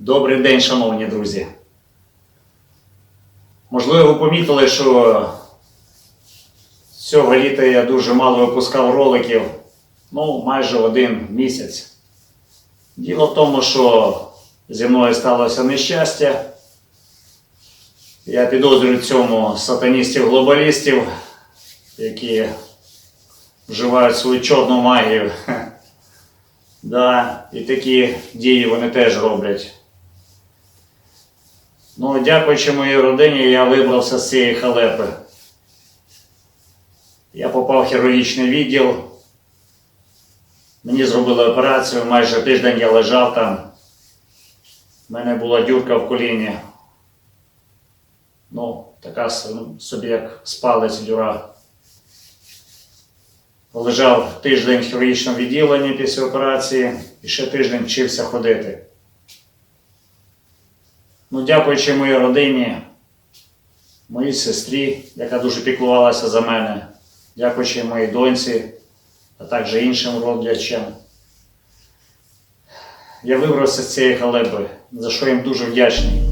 Добрий день, шановні друзі. Можливо, ви помітили, що цього літа я дуже мало випускав роликів, ну, майже один місяць. Діло в тому, що зі мною сталося нещастя. Я підозрюю цьому сатаністів-глобалістів, які вживають свою чорну магію. Да, і такі дії вони теж роблять. Ну, дякуючи моїй родині, я вибрався з цієї халепи. Я попав в хірургічний відділ. Мені зробили операцію, майже тиждень я лежав там. У мене була дюрка в коліні. Ну, така ну, собі як спалець дюра. Лежав тиждень в хірургічному відділенні після операції і ще тиждень вчився ходити. Ну, дякуючи моїй родині, моїй сестрі, яка дуже піклувалася за мене, дякуючи моїй доньці, а також іншим родичам. Я вибрався з цієї халепи, за що їм дуже вдячний.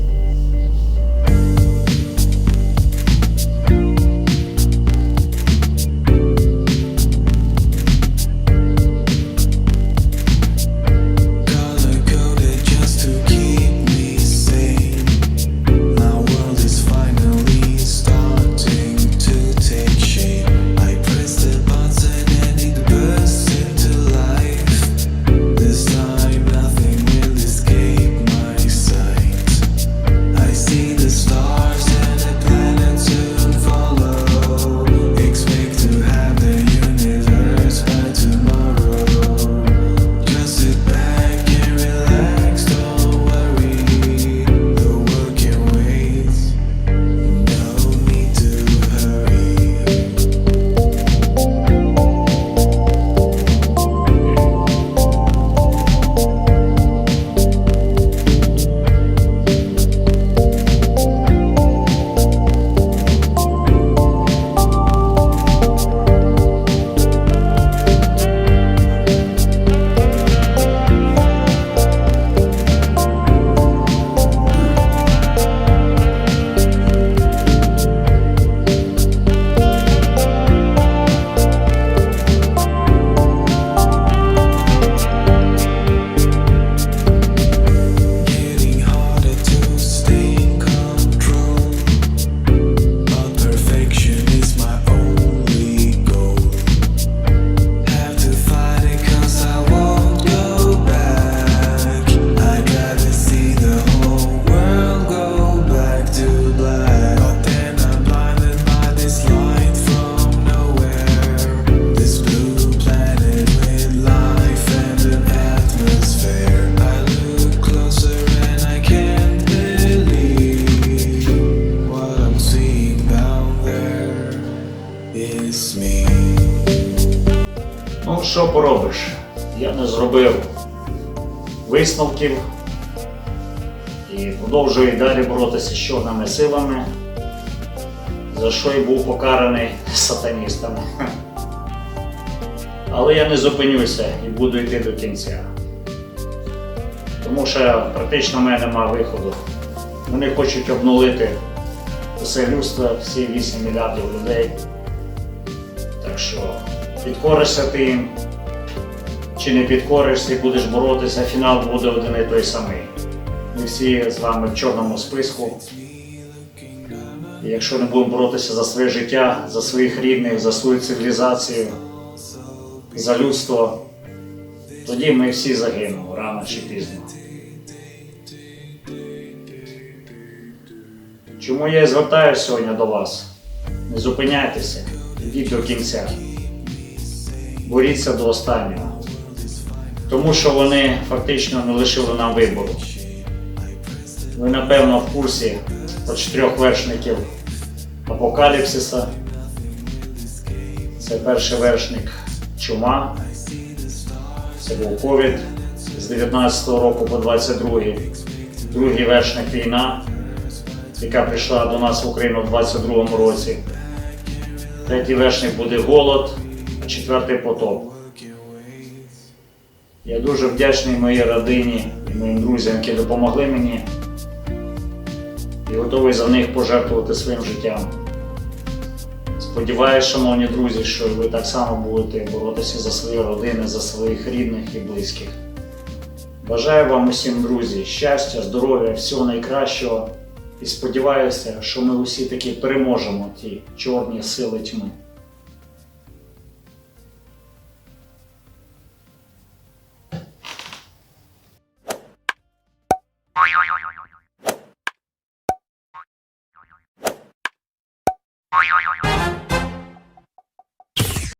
It's me. Ну, що поробиш? Я не зробив висновків і продовжую далі боротися з чорними силами, за що і був покараний сатаністами. Але я не зупинюся і буду йти до кінця. Тому що практично в мене немає виходу. Вони хочуть обнулити все людство, всі 8 мільярдів людей. Так що підкоришся ти чи не підкоришся і будеш боротися, фінал буде один і той самий. Ми всі з вами в чорному списку. І якщо не будемо боротися за своє життя, за своїх рідних, за свою цивілізацію, за людство, тоді ми всі загинемо рано чи пізно. Чому я і звертаюся сьогодні до вас? Не зупиняйтеся, йдіть до кінця. Боріться до останнього. Тому що вони фактично не лишили нам вибору. Ви, напевно, в курсі про чотирьох вершників апокаліпсиса. Це перший вершник чума. Це був ковід з 19 року по 22. Другий вершник війна, яка прийшла до нас в Україну в 22 році. Третій вершник буде голод, четвертий потоп. Я дуже вдячний моїй родині і моїм друзям, які допомогли мені. І готовий за них пожертвувати своїм життям. Сподіваюсь, шановні друзі, що ви так само будете боротися за свої родини, за своїх рідних і близьких. Бажаю вам усім, друзі, щастя, здоров'я, всього найкращого. І сподіваюся, що ми усі таки переможемо ті чорні сили тьми.